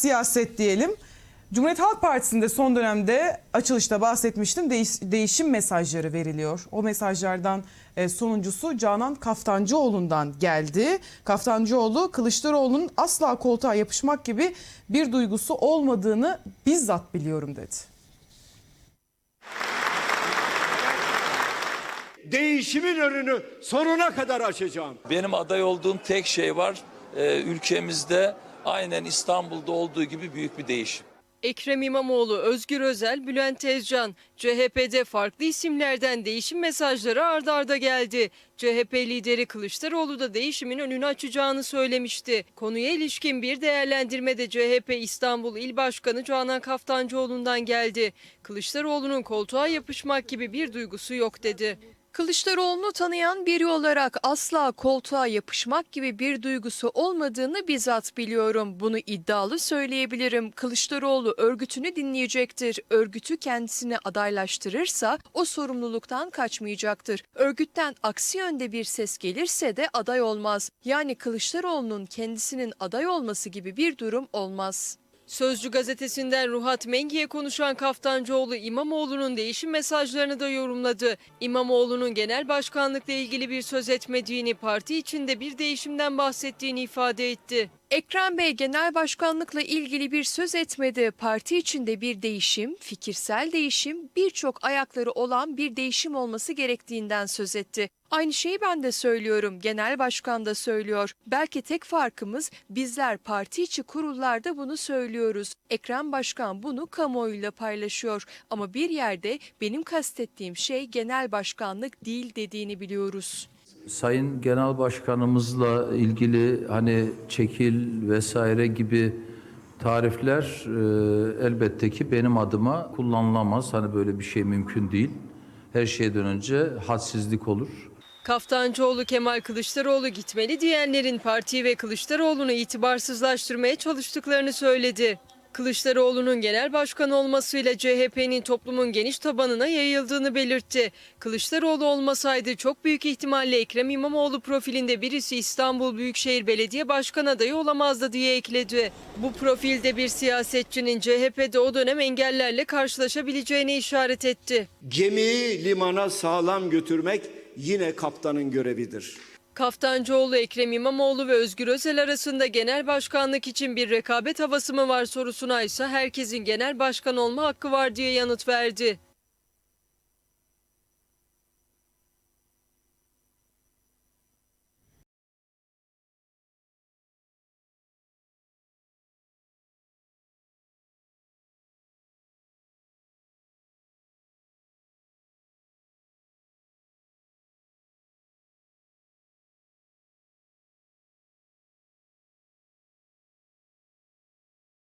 siyaset diyelim. Cumhuriyet Halk Partisi'nde son dönemde açılışta bahsetmiştim değiş- değişim mesajları veriliyor. O mesajlardan e, sonuncusu Canan Kaftancıoğlu'ndan geldi. Kaftancıoğlu Kılıçdaroğlu'nun asla koltuğa yapışmak gibi bir duygusu olmadığını bizzat biliyorum dedi. değişimin önünü sonuna kadar açacağım. Benim aday olduğum tek şey var. Ee, ülkemizde aynen İstanbul'da olduğu gibi büyük bir değişim. Ekrem İmamoğlu, Özgür Özel, Bülent Tezcan, CHP'de farklı isimlerden değişim mesajları ardarda arda geldi. CHP lideri Kılıçdaroğlu da değişimin önünü açacağını söylemişti. Konuya ilişkin bir değerlendirme de CHP İstanbul İl Başkanı Canan Kaftancıoğlu'ndan geldi. Kılıçdaroğlu'nun koltuğa yapışmak gibi bir duygusu yok dedi. Kılıçdaroğlu'nu tanıyan biri olarak asla koltuğa yapışmak gibi bir duygusu olmadığını bizzat biliyorum. Bunu iddialı söyleyebilirim. Kılıçdaroğlu örgütünü dinleyecektir. Örgütü kendisini adaylaştırırsa o sorumluluktan kaçmayacaktır. Örgütten aksi yönde bir ses gelirse de aday olmaz. Yani Kılıçdaroğlu'nun kendisinin aday olması gibi bir durum olmaz. Sözcü gazetesinden Ruhat Mengi'ye konuşan Kaftancıoğlu İmamoğlu'nun değişim mesajlarını da yorumladı. İmamoğlu'nun genel başkanlıkla ilgili bir söz etmediğini, parti içinde bir değişimden bahsettiğini ifade etti. Ekrem Bey genel başkanlıkla ilgili bir söz etmedi. Parti içinde bir değişim, fikirsel değişim, birçok ayakları olan bir değişim olması gerektiğinden söz etti. Aynı şeyi ben de söylüyorum, genel başkan da söylüyor. Belki tek farkımız bizler parti içi kurullarda bunu söylüyoruz. Ekrem Başkan bunu kamuoyuyla paylaşıyor. Ama bir yerde benim kastettiğim şey genel başkanlık değil dediğini biliyoruz. Sayın Genel Başkanımızla ilgili hani çekil vesaire gibi tarifler e, elbette ki benim adıma kullanılamaz. Hani böyle bir şey mümkün değil. Her şeyden önce hadsizlik olur. Kaftancıoğlu Kemal Kılıçdaroğlu gitmeli diyenlerin partiyi ve Kılıçdaroğlu'nu itibarsızlaştırmaya çalıştıklarını söyledi. Kılıçdaroğlu'nun genel başkan olmasıyla CHP'nin toplumun geniş tabanına yayıldığını belirtti. Kılıçdaroğlu olmasaydı çok büyük ihtimalle Ekrem İmamoğlu profilinde birisi İstanbul Büyükşehir Belediye Başkan adayı olamazdı diye ekledi. Bu profilde bir siyasetçinin CHP'de o dönem engellerle karşılaşabileceğine işaret etti. Gemiyi limana sağlam götürmek yine kaptanın görevidir. Kaftancıoğlu, Ekrem İmamoğlu ve Özgür Özel arasında genel başkanlık için bir rekabet havası mı var sorusuna ise herkesin genel başkan olma hakkı var diye yanıt verdi.